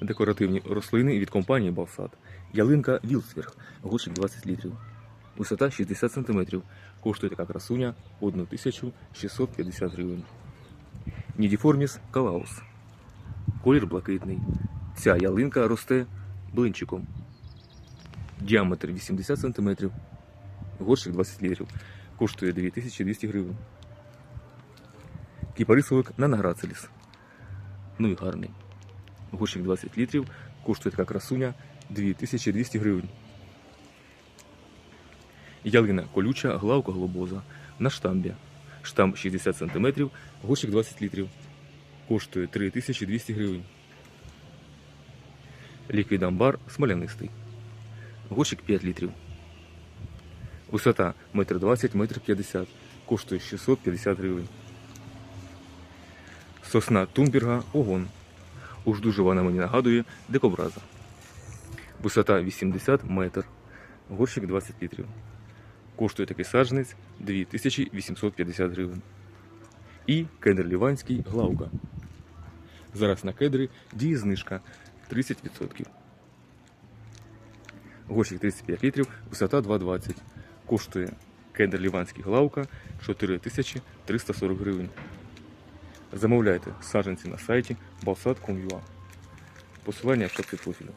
Декоративні рослини від компанії Балсад. Ялинка Вілсверг, горщик 20 літрів. Висота 60 см. Коштує така красуня 1650 гривень. Нідіформіс Калаус. Колір блакитний. Ця ялинка росте блинчиком. Діаметр 80 см. Горщик 20 літрів. Коштує 2200 гривень. Кіпарисовик Нанаграцеліс. Ну і гарний. Горщик 20 літрів. Коштує така красуня 2200 гривень. Ялина колюча, главка глобоза. На штамбі. Штамп 60 см, горщик 20 літрів. Коштує 3200 гривень. Ліквід амбар смолянистий. Горщик 5 літрів. Висота 1,20 м, 1,50 м. Коштує 650 гривень. Сосна Тумберга Огон. Уж дуже вона мені нагадує дикобраза. Висота 80 метр. Горщик 20 літрів. Коштує такий саджанець 2850 гривень. І кедр ліванський главка. Зараз на кедри діє знижка 30%. Горщик 35 літрів, висота 2,20. Коштує кедр ліванський главка 4340 гривень. Замовляйте саджанці на сайті balsat.com.ua. Посилання в шапці профілю.